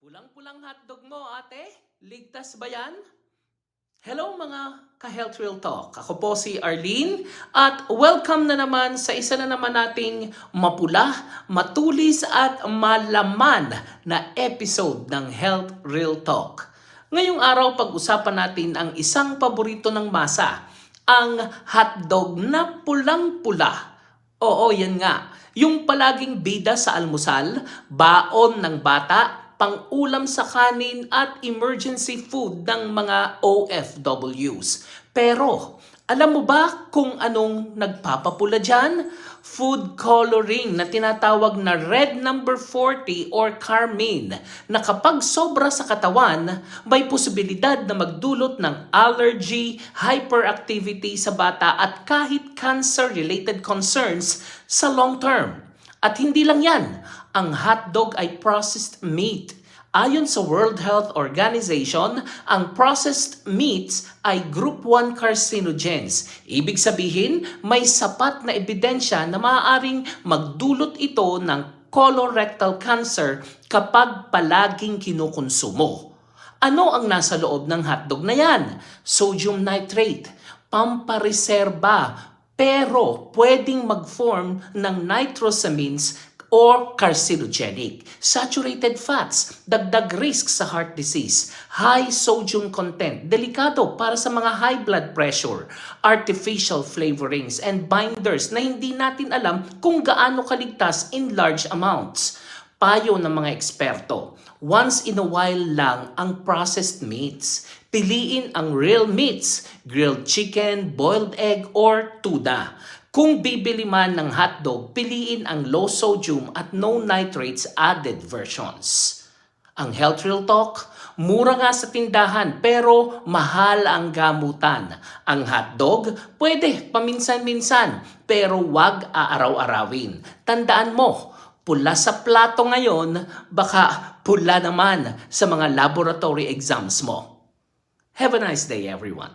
Pulang-pulang hotdog mo, ate? Ligtas ba yan? Hello mga ka-Health Real Talk. Ako po si Arlene at welcome na naman sa isa na naman nating mapula, matulis at malaman na episode ng Health Real Talk. Ngayong araw pag-usapan natin ang isang paborito ng masa, ang hotdog na pulang-pula. Oo, yan nga. Yung palaging bida sa almusal, baon ng bata, pang-ulam sa kanin at emergency food ng mga OFWs. Pero, alam mo ba kung anong nagpapapula dyan? Food coloring na tinatawag na red number 40 or carmine na kapag sobra sa katawan, may posibilidad na magdulot ng allergy, hyperactivity sa bata at kahit cancer-related concerns sa long term. At hindi lang yan, ang hotdog ay processed meat. Ayon sa World Health Organization, ang processed meats ay group 1 carcinogens. Ibig sabihin, may sapat na ebidensya na maaaring magdulot ito ng colorectal cancer kapag palaging kinukonsumo. Ano ang nasa loob ng hotdog na yan? Sodium nitrate, pampareserba, pero pwedeng mag-form ng nitrosamines or carcinogenic. Saturated fats, dagdag risk sa heart disease. High sodium content, delikado para sa mga high blood pressure. Artificial flavorings and binders na hindi natin alam kung gaano kaligtas in large amounts. Payo ng mga eksperto, once in a while lang ang processed meats. Piliin ang real meats, grilled chicken, boiled egg, or tuna. Kung bibili man ng hotdog, piliin ang low sodium at no nitrates added versions. Ang Health Real Talk, mura nga sa tindahan pero mahal ang gamutan. Ang hotdog, pwede paminsan-minsan pero wag aaraw-arawin. Tandaan mo, pula sa plato ngayon, baka pula naman sa mga laboratory exams mo. Have a nice day everyone.